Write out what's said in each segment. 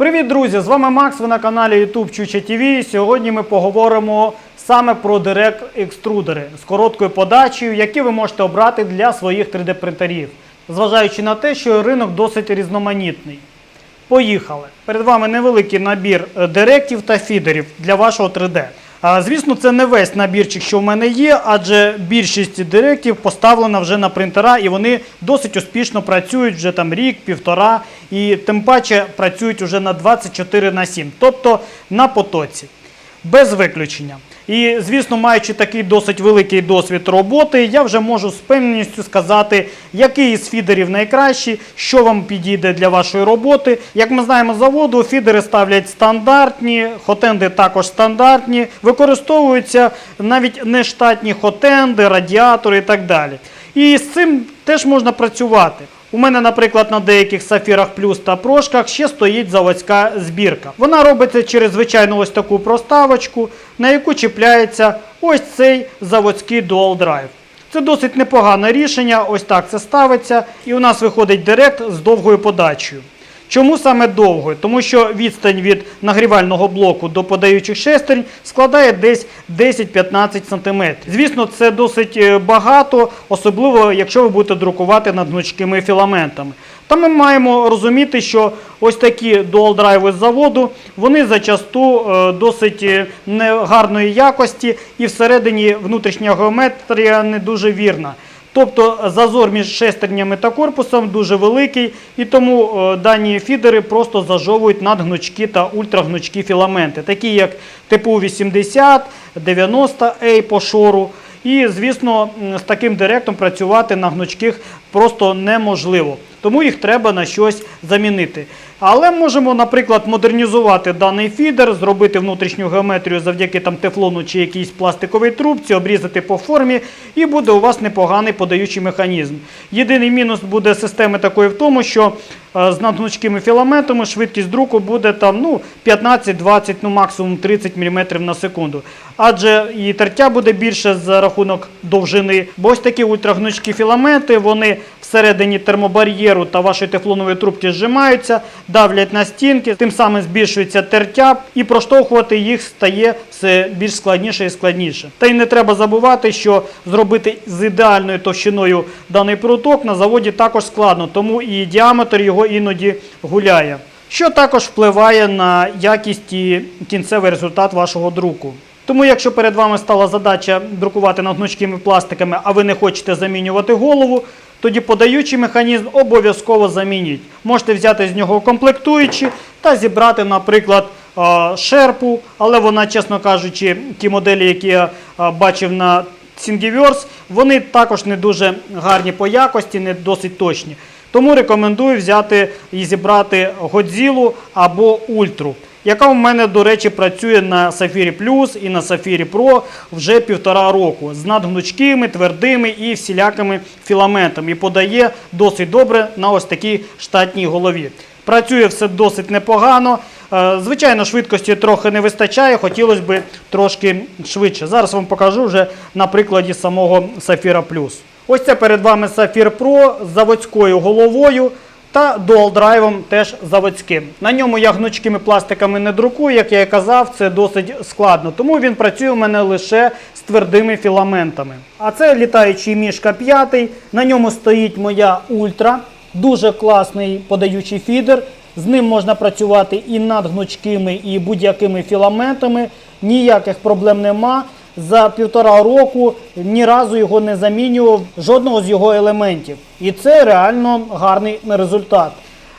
Привіт, друзі! З вами Макс. Ви на каналі YouTube Чуча ТВ. Сьогодні ми поговоримо саме про директ екструдери з короткою подачею, які ви можете обрати для своїх 3D принтерів, зважаючи на те, що ринок досить різноманітний. Поїхали! Перед вами невеликий набір е, директів та фідерів для вашого 3D. Звісно, це не весь набірчик, що в мене є, адже більшість директів поставлена вже на принтера, і вони досить успішно працюють вже там рік, півтора, і тим паче працюють вже на 24 на 7, тобто на потоці, без виключення. І, звісно, маючи такий досить великий досвід роботи, я вже можу з певністю сказати, який із фідерів найкращий, що вам підійде для вашої роботи. Як ми знаємо з заводу, фідери ставлять стандартні, хотенди також стандартні, використовуються навіть нештатні хотенди, радіатори і так далі. І з цим теж можна працювати. У мене, наприклад, на деяких сафірах плюс та прошках ще стоїть заводська збірка. Вона робиться через звичайну ось таку проставочку, на яку чіпляється ось цей заводський Dual Drive. Це досить непогане рішення, ось так це ставиться, і у нас виходить директ з довгою подачею. Чому саме довгою? Тому що відстань від нагрівального блоку до подаючих шестерень складає десь 10-15 см. Звісно, це досить е, багато, особливо якщо ви будете друкувати над гнучкими філаментами. Та ми маємо розуміти, що ось такі дуал драйви з заводу, вони зачасту е, досить е, негарної якості і всередині внутрішня геометрія не дуже вірна. Тобто зазор між шестернями та корпусом дуже великий, і тому е, дані фідери просто зажовують надгнучкі та ультрагнучкі філаменти, такі як типу 80, 90A по шору. І, звісно, з таким директом працювати на гнучких просто неможливо. Тому їх треба на щось замінити. Але можемо, наприклад, модернізувати даний фідер, зробити внутрішню геометрію завдяки там тефлону чи якійсь пластиковій трубці, обрізати по формі, і буде у вас непоганий подаючий механізм. Єдиний мінус буде системи такої в тому, що е, з надгнучкими філаментами швидкість друку буде там ну, 15-20, ну максимум 30 мм на секунду. Адже і тертя буде більше за рахунок довжини. Бо ось такі ультрагнучкі філаменти, вони всередині термобар'єру та вашої тефлонової трубки зжимаються, давлять на стінки, тим самим збільшується тертя, і проштовхувати їх стає все більш складніше і складніше. Та й не треба забувати, що зробити з ідеальною товщиною даний пруток на заводі також складно, тому і діаметр його іноді гуляє. Що також впливає на якість і кінцевий результат вашого друку. Тому, якщо перед вами стала задача друкувати над гнучкими пластиками, а ви не хочете замінювати голову, тоді подаючий механізм обов'язково замініть. Можете взяти з нього комплектуючі та зібрати, наприклад, шерпу, але вона, чесно кажучи, ті моделі, які я бачив на Thingiverse, вони також не дуже гарні по якості, не досить точні. Тому рекомендую взяти і зібрати Godzilla або Ультру, яка у мене, до речі, працює на Safiri Plus і на Safiri Pro вже півтора року з надгнучкими, твердими і всілякими філаментами і подає досить добре на ось такій штатній голові. Працює все досить непогано. Е, Звичайно, швидкості трохи не вистачає, хотілося б трошки швидше. Зараз вам покажу вже на прикладі самого Safira Plus. Ось це перед вами Safir Pro з заводською головою та Drive теж заводським. На ньому я гнучкими пластиками не друкую, як я і казав, це досить складно. Тому він працює у мене лише з твердими філаментами. А це літаючий мішка 5. На ньому стоїть моя ультра. Дуже класний подаючий фідер. З ним можна працювати і над гнучкими, і будь-якими філаментами. Ніяких проблем нема. За півтора року ні разу його не замінював жодного з його елементів. І це реально гарний результат.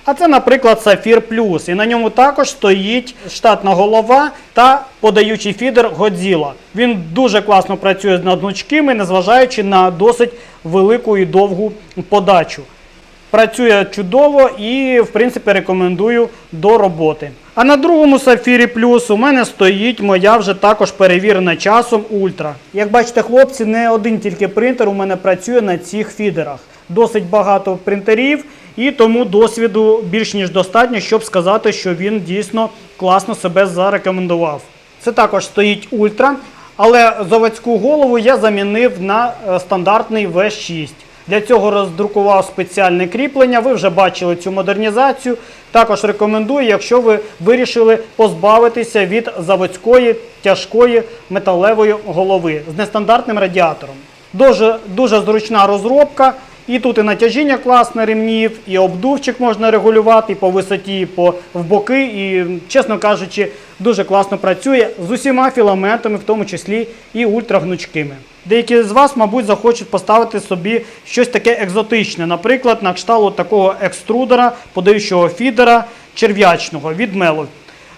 А це, наприклад, Сафір Плюс. І на ньому також стоїть штатна голова та подаючий фідер Godzilla. Він дуже класно працює над гнучкими, незважаючи на досить велику і довгу подачу. Працює чудово і, в принципі, рекомендую до роботи. А на другому Сафірі Плюс у мене стоїть моя вже також перевірена часом Ультра. Як бачите, хлопці, не один тільки принтер у мене працює на цих фідерах. Досить багато принтерів, і тому досвіду більш ніж достатньо, щоб сказати, що він дійсно класно себе зарекомендував. Це також стоїть Ультра, але заводську голову я замінив на е, стандартний V6. Для цього роздрукував спеціальне кріплення. Ви вже бачили цю модернізацію. Також рекомендую, якщо ви вирішили позбавитися від заводської тяжкої металевої голови з нестандартним радіатором. Дуже, дуже зручна розробка. І тут і натяжіння класне ремнів, і обдувчик можна регулювати і по висоті, і по в боки. І, чесно кажучи, дуже класно працює з усіма філаментами, в тому числі і ультрагнучкими. Деякі з вас, мабуть, захочуть поставити собі щось таке екзотичне, наприклад, на кшталт такого екструдера, подаючого фідера черв'ячного від Мело.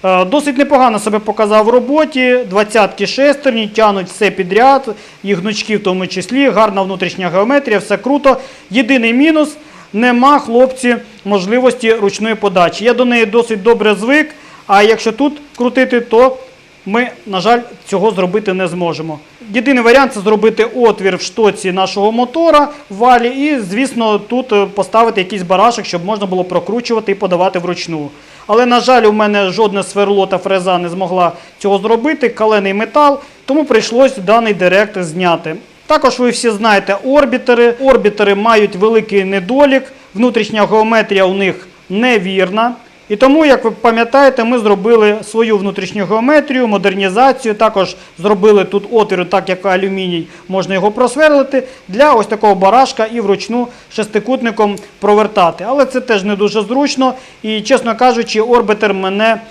Е, Досить непогано себе показав в роботі. Двадцятки шестерні, тянуть все підряд, і гнучки в тому числі, гарна внутрішня геометрія, все круто. Єдиний мінус нема хлопці можливості ручної подачі. Я до неї досить добре звик. А якщо тут крутити, то ми, на жаль, цього зробити не зможемо. Єдиний варіант це зробити отвір в штоці нашого мотора в валі, і, звісно, тут е, поставити якийсь барашок, щоб можна було прокручувати і подавати вручну. Але, на жаль, у мене жодне сверло та фреза не змогла цього зробити, калений метал, тому прийшлось даний директ зняти. Також ви всі знаєте орбітери. Орбітери мають великий недолік, внутрішня геометрія у них невірна. І тому, як ви пам'ятаєте, ми зробили свою внутрішню геометрію, модернізацію. Також зробили тут отвір, так як алюміній, можна його просверлити для ось такого барашка і вручну шестикутником провертати. Але це теж не дуже зручно. І, чесно кажучи, орбітер мене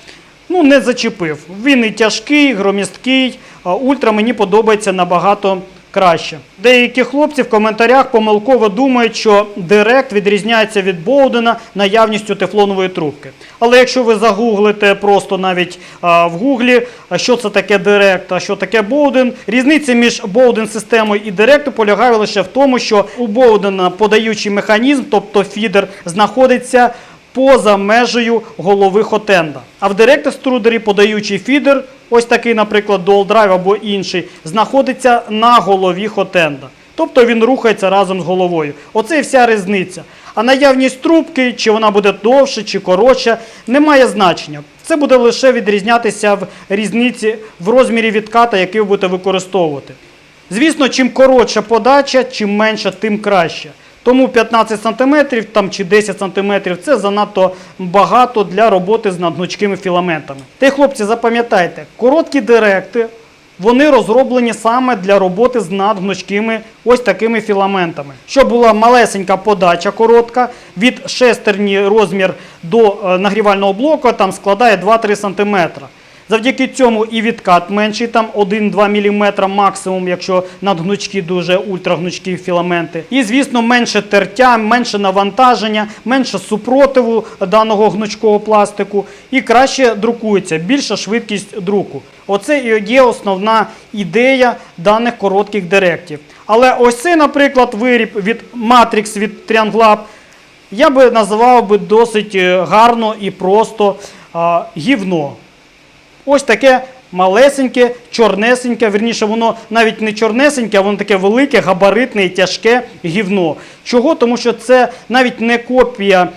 ну, не зачепив. Він і тяжкий, громісткий, ультра мені подобається набагато краще. Деякі хлопці в коментарях помилково думають, що Директ відрізняється від Боудена наявністю тефлонової трубки. Але якщо ви загуглите просто навіть а, в гуглі, що це таке Директ, а що таке Боуден, різниця між Боуден системою і Директу полягає лише в тому, що у Боудена подаючий механізм, тобто фідер, знаходиться поза межею голови хотенда. А в Extruder подаючий фідер, ось такий, наприклад, Drive або інший, знаходиться на голові хотенда. Тобто він рухається разом з головою. Оце і вся різниця. А наявність трубки, чи вона буде довше, чи коротша, не має значення. Це буде лише відрізнятися в різниці в розмірі відката, який ви будете використовувати. Звісно, чим коротша подача, чим менша, тим краще. Тому 15 см чи 10 см це занадто багато для роботи з надгнучкими філаментами. Та й хлопці, запам'ятайте, короткі директи вони розроблені саме для роботи з надгнучкими ось такими філаментами. Щоб була малесенька подача коротка, від шестерні розмір до е, нагрівального блоку там складає 2-3 см. Завдяки цьому і відкат менший, там 1-2 мм максимум, якщо надгнучкі дуже ультрагнучкі філаменти. І, звісно, менше тертя, менше навантаження, менше супротиву даного гнучкого пластику і краще друкується, більша швидкість друку. Оце і є основна ідея даних коротких директів. Але ось цей, наприклад, виріб від Matrix від Trianglab, я би називав би досить е, гарно і просто а, гівно. Ось таке малесеньке, чорнесеньке, верніше, воно навіть не чорнесеньке, а воно таке велике, габаритне і тяжке гівно. Чого? Тому що це навіть не копія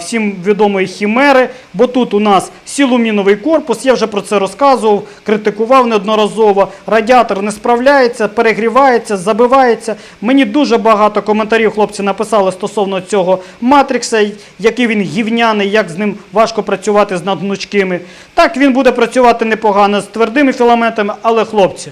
всім відомої хімери, бо тут у нас сілуміновий корпус, я вже про це розказував, критикував неодноразово. Радіатор не справляється, перегрівається, забивається. Мені дуже багато коментарів хлопці написали стосовно цього матрикса, який він гівняний, як з ним важко працювати з надгнучкими. Так, він буде працювати непогано з твердими філаментами, але хлопці,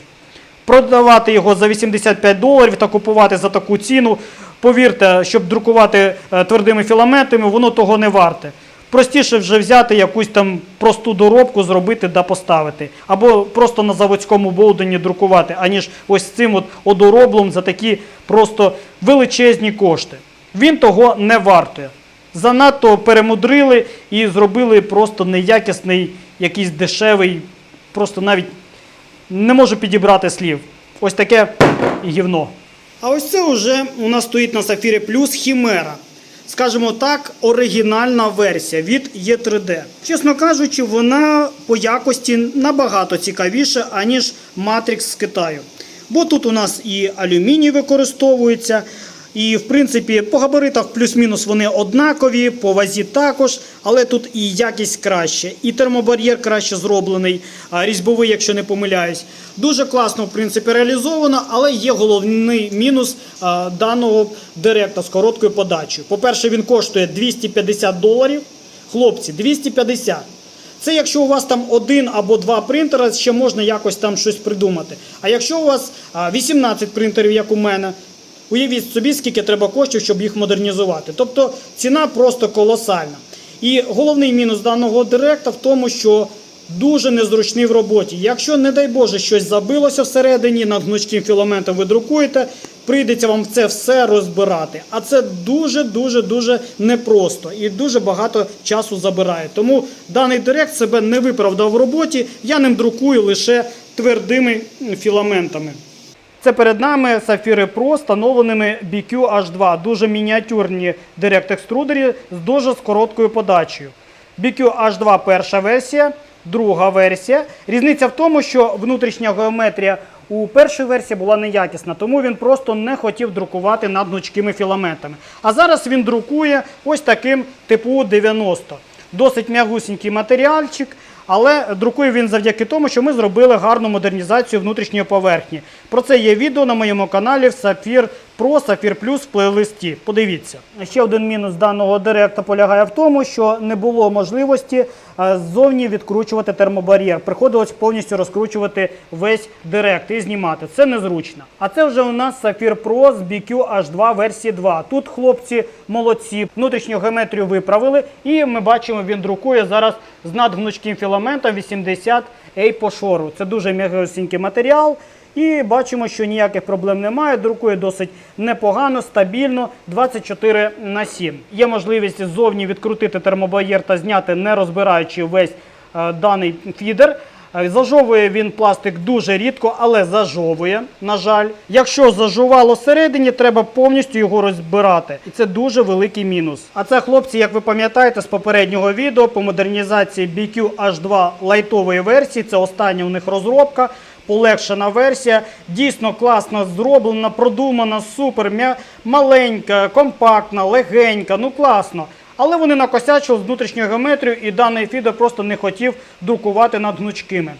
продавати його за 85 доларів та купувати за таку ціну, повірте, щоб друкувати е, твердими філаментами, воно того не варте. Простіше вже взяти якусь там просту доробку, зробити да поставити. Або просто на заводському болдені друкувати, аніж ось цим от одороблом за такі просто величезні кошти. Він того не вартує. Занадто перемудрили і зробили просто неякісний, якийсь дешевий, просто навіть не можу підібрати слів. Ось таке гівно. А ось це вже у нас стоїть на Сафірі Плюс Хімера. Скажімо так, оригінальна версія від Є3D. Чесно кажучи, вона по якості набагато цікавіша, аніж Matrix з Китаю. Бо тут у нас і алюміній використовується, І, в принципі, по габаритах плюс-мінус вони однакові, по вазі також, але тут і якість краще, і термобар'єр краще зроблений, різьбовий, якщо не помиляюсь. Дуже класно, в принципі, реалізовано, але є головний мінус даного директа з короткою подачею. По-перше, він коштує 250 доларів. Хлопці, 250. Це якщо у вас там один або два принтера, ще можна якось там щось придумати. А якщо у вас 18 принтерів, як у мене, уявіть собі, скільки треба коштів, щоб їх модернізувати. Тобто ціна просто колосальна. І головний мінус даного директа в тому, що дуже незручний в роботі. Якщо, не дай Боже, щось забилося всередині, над гнучким філаментом ви друкуєте, прийдеться вам це все розбирати. А це дуже дуже дуже непросто і дуже багато часу забирає. Тому даний директ себе не виправдав в роботі. Я ним друкую лише твердими філаментами. Це перед нами Сафіри Pro встановленими BQ H2. Дуже мініатюрні директ-екструдері з дуже короткою подачею. BQ H2 перша версія, друга версія. Різниця в тому, що внутрішня геометрія у першій версії була неякісна, тому він просто не хотів друкувати над гнучкими філаментами. А зараз він друкує ось таким типу 90. Досить м'ягусінький матеріальчик. Але друкує він завдяки тому, що ми зробили гарну модернізацію внутрішньої поверхні. Про це є відео на моєму каналі в Sapphire Pro, Sapphire Plus в плейлисті. Подивіться. Ще один мінус даного директа полягає в тому, що не було можливості е, ззовні відкручувати термобар'єр. Приходилось повністю розкручувати весь директ і знімати. Це незручно. А це вже у нас Sapphire Pro з BQ H2 версії 2. Тут хлопці молодці, внутрішню геометрію виправили, і ми бачимо, він друкує зараз з надгнучким філаментом 80 A по шору. Це дуже м'ягосінький матеріал. І бачимо, що ніяких проблем немає. Друкує досить непогано, стабільно 24 на 7. Є можливість ззовні відкрутити термобар'єр та зняти, не розбираючи весь е, даний фідер. Е, Зажовує він пластик дуже рідко, але зажовує, на жаль. Якщо зажувало всередині, треба повністю його розбирати. І це дуже великий мінус. А це, хлопці, як ви пам'ятаєте з попереднього відео по модернізації BQ H2 лайтової версії, це остання у них розробка. Полегшена версія, дійсно класно зроблена, продумана, супер, маленька, компактна, легенька, ну класно. Але вони накосячили з внутрішньою геометрією і даний фідер просто не хотів друкувати над гнучкими.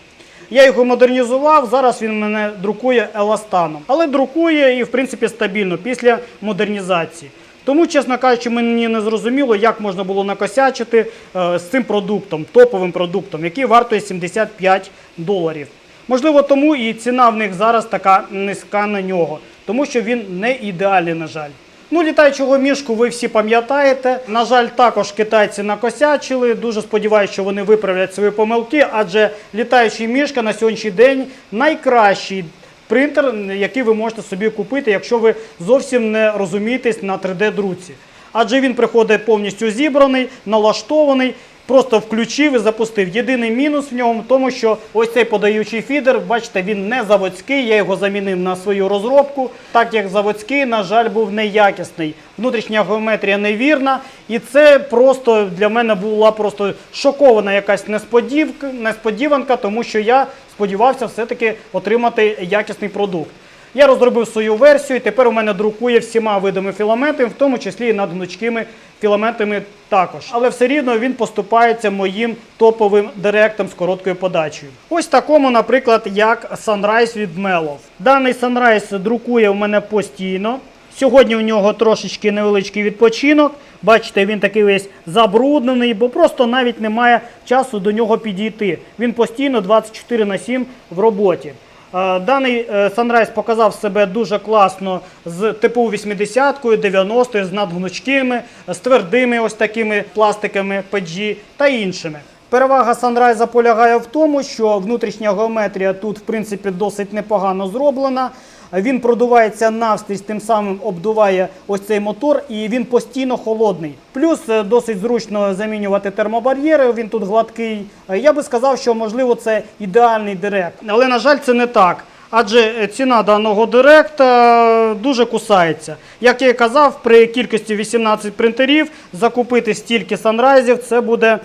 Я його модернізував, зараз він мене друкує еластаном. Але друкує і, в принципі, стабільно після модернізації. Тому, чесно кажучи, мені не зрозуміло, як можна було накосячити е, з цим продуктом, топовим продуктом, який вартує 75 доларів. Можливо, тому і ціна в них зараз така низька на нього, тому що він не ідеальний, на жаль. Ну, літаючого мішку ви всі пам'ятаєте. На жаль, також китайці накосячили. Дуже сподіваюся, що вони виправлять свої помилки, адже літаючий мішка на сьогоднішній день найкращий принтер, який ви можете собі купити, якщо ви зовсім не розумієтесь на 3D-друці. Адже він приходить повністю зібраний, налаштований, просто включив і запустив. Єдиний мінус в ньому в тому, що ось цей подаючий фідер, бачите, він не заводський. Я його замінив на свою розробку, так як заводський, на жаль, був неякісний. Внутрішня геометрія невірна, і це просто для мене була просто шокована якась несподівка, несподіванка, тому що я сподівався все-таки отримати якісний продукт. Я розробив свою версію, і тепер у мене друкує всіма видами філаментів, в тому числі і над гнучкими філаментами також. Але все рівно він поступається моїм топовим директом з короткою подачею. Ось такому, наприклад, як Sunrise від Melov. Даний Sunrise друкує у мене постійно. Сьогодні у нього трошечки невеличкий відпочинок. Бачите, він такий весь забруднений, бо просто навіть немає часу до нього підійти. Він постійно 24 на 7 в роботі. Е, Даний е, Sunrise показав себе дуже класно з типу 80-кою, 90-ю, з надгнучкими, з твердими ось такими пластиками PG та іншими. Перевага Sunrise полягає в тому, що внутрішня геометрія тут, в принципі, досить непогано зроблена. Він продувається навскрізь, тим самим обдуває ось цей мотор, і він постійно холодний. Плюс е, досить зручно замінювати термобар'єри. Він тут гладкий. Е, Я би сказав, що можливо це ідеальний директ, але на жаль, це не так. Адже е, ціна даного директа дуже кусається. Як я і казав, при кількості 18 принтерів закупити стільки санрайзів це буде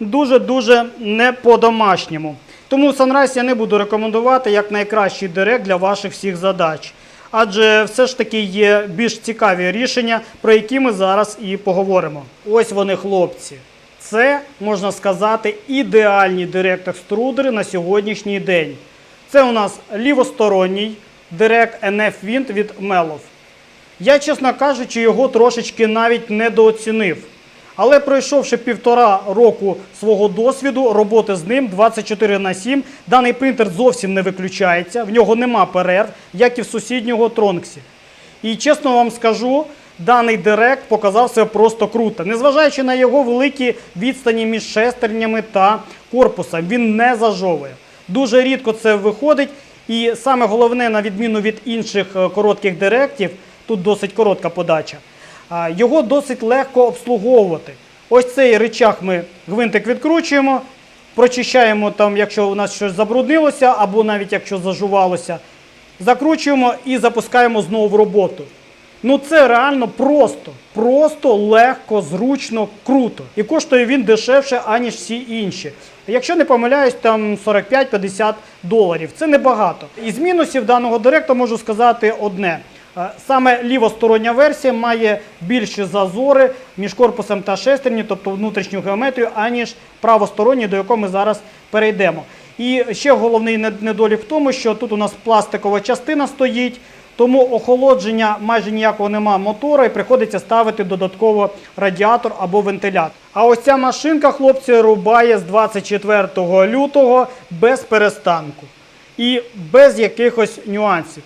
дуже-дуже не по-домашньому. Тому Sunrise я не буду рекомендувати як найкращий директ для ваших всіх задач. адже все ж таки є більш цікаві рішення, про які ми зараз і поговоримо. Ось вони, хлопці. Це можна сказати ідеальні директ-екструдери на сьогоднішній день. Це у нас лівосторонній директ NF Wind від Melov. Я, чесно кажучи, його трошечки навіть недооцінив. Але пройшовши півтора року свого досвіду роботи з ним 24 на 7, даний принтер зовсім не виключається, в нього нема перерв, як і в сусіднього Тронксі. І чесно вам скажу, даний директ показав себе просто круто. Незважаючи на його великі відстані між шестернями та корпусом, він не зажовує. Дуже рідко це виходить. І саме головне, на відміну від інших е, коротких директів, тут досить коротка подача. Його досить легко обслуговувати. Ось цей рычаг ми гвинтик відкручуємо, прочищаємо там, якщо у нас щось забруднилося, або навіть якщо зажувалося, закручуємо і запускаємо знову в роботу. Ну це реально просто, просто легко, зручно, круто. І коштує він дешевше, аніж всі інші. Якщо не помиляюсь, там 45-50 доларів. Це небагато. Із мінусів даного директу можу сказати одне. Е, Саме лівостороння версія має більші зазори між корпусом та шестерні, тобто внутрішню геометрію, аніж правосторонній, до якого ми зараз перейдемо. І ще головний недолік в тому, що тут у нас пластикова частина стоїть, тому охолодження майже ніякого нема мотора і приходиться ставити додатково радіатор або вентилятор. А ось ця машинка, хлопці, рубає з 24 лютого без перестанку і без якихось нюансів.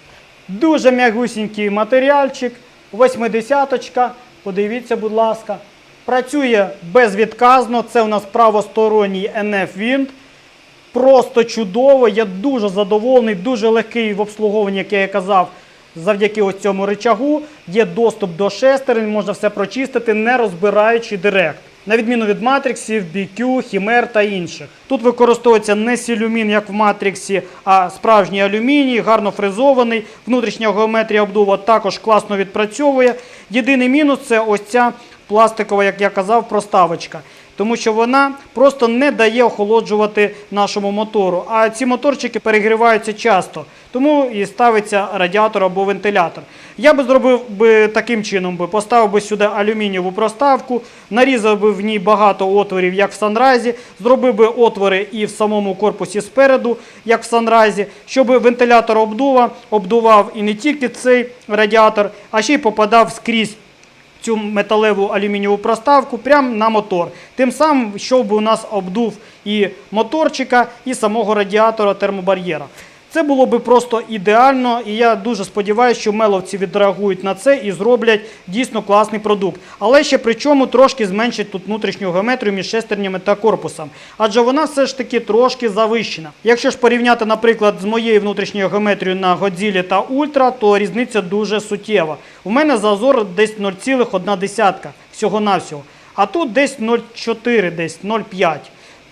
Дуже м'ягусінький матеріальчик, 80-очка, подивіться, будь ласка. Працює безвідказно, це у нас правосторонній NF Wind. Просто чудово, я дуже задоволений, дуже легкий в обслуговуванні, як я і казав, завдяки ось цьому рычагу. Є доступ до шестерень, можна все прочистити, не розбираючи директ. На відміну від матриксів, BQ, Хімер та інших. Тут використовується не сілюмін, як в матриксі, а справжній алюміній, гарно фрезований. Внутрішня геометрія обдува також класно відпрацьовує. Єдиний мінус це ось ця пластикова, як я казав, проставочка. Тому що вона просто не дає охолоджувати нашому мотору. А ці моторчики перегріваються часто, тому і ставиться радіатор або вентилятор. Я би зробив би таким чином: би поставив би сюди алюмінієву проставку, нарізав би в ній багато отворів, як в санрайзі, зробив би отвори і в самому корпусі спереду, як в санрайзі, щоб вентилятор обдува обдував і не тільки цей радіатор, а ще й попадав скрізь цю металеву алюмінієву проставку прямо на мотор. Тим самим, щоб у нас обдув і моторчика, і самого радіатора термобар'єра. Це було би просто ідеально, і я дуже сподіваюся, що меловці відреагують на це і зроблять дійсно класний продукт. Але ще при чому трошки зменшать тут внутрішню геометрію між шестернями та корпусом. Адже вона все ж таки трошки завищена. Якщо ж порівняти, наприклад, з моєю внутрішньою геометрією на Godzilla та Ultra, то різниця дуже суттєва. У мене зазор десь 0,1 всього-навсього. А тут десь 0,4, десь 0,5.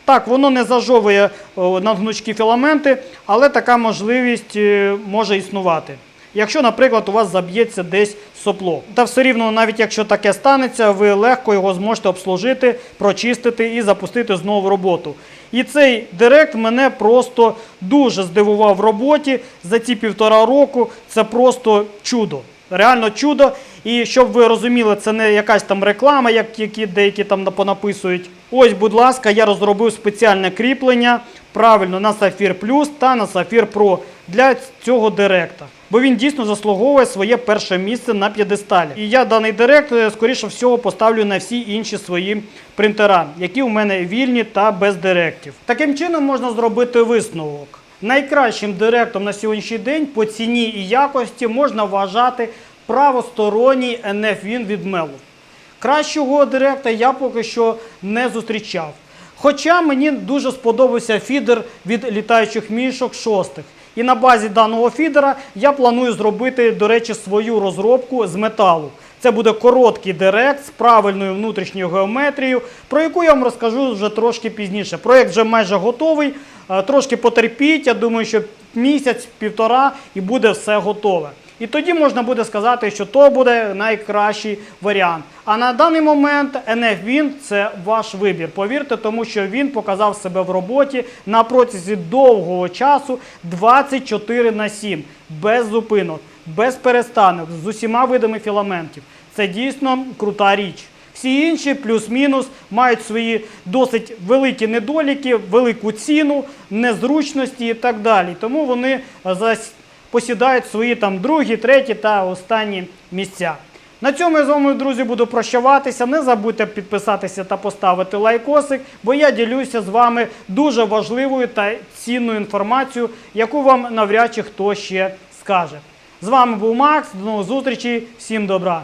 Так, воно не зажовує о, надгнучкі філаменти, але така можливість е, може існувати. Якщо, наприклад, у вас заб'ється десь сопло. Та все рівно, навіть якщо таке станеться, ви легко його зможете обслужити, прочистити і запустити знову роботу. І цей директ мене просто дуже здивував в роботі за ці півтора року. Це просто чудо. Реально чудо. І щоб ви розуміли, це не якась там реклама, як які деякі там понаписують. Ось, будь ласка, я розробив спеціальне кріплення правильно на Сафір Плюс та на Сафір Pro для цього директа. Бо він дійсно заслуговує своє перше місце на п'єдесталі. І я даний директ, е, скоріше всього, поставлю на всі інші свої принтера, які у мене вільні та без директів. Таким чином можна зробити висновок. Найкращим директом на сьогоднішній день по ціні і якості можна вважати правосторонній NF-Win від Melov. Кращого директа я поки що не зустрічав. Хоча мені дуже сподобався фідер від літаючих мішок шостих. І на базі даного фідера я планую зробити, до речі, свою розробку з металу. Це буде короткий директ з правильною внутрішньою геометрією, про яку я вам розкажу вже трошки пізніше. Проєкт вже майже готовий. Е, Трошки потерпіть. Я думаю, що місяць-півтора і буде все готове. І тоді можна буде сказати, що то буде найкращий варіант. А на даний момент NF Wind – це ваш вибір. Повірте, тому що він показав себе в роботі на протязі довгого часу 24 на 7, без зупинок, без перестанок, з усіма видами філаментів. Це дійсно крута річ. Всі інші плюс-мінус мають свої досить великі недоліки, велику ціну, незручності і так далі. Тому вони е, зас- посідають свої там другі, треті та останні місця. На цьому я з вами, друзі, буду прощаватися. Не забудьте підписатися та поставити лайкосик, бо я ділюся з вами дуже важливою та цінною інформацією, яку вам навряд чи хто ще скаже. З вами був Макс. До нових зустрічей. Всім добра!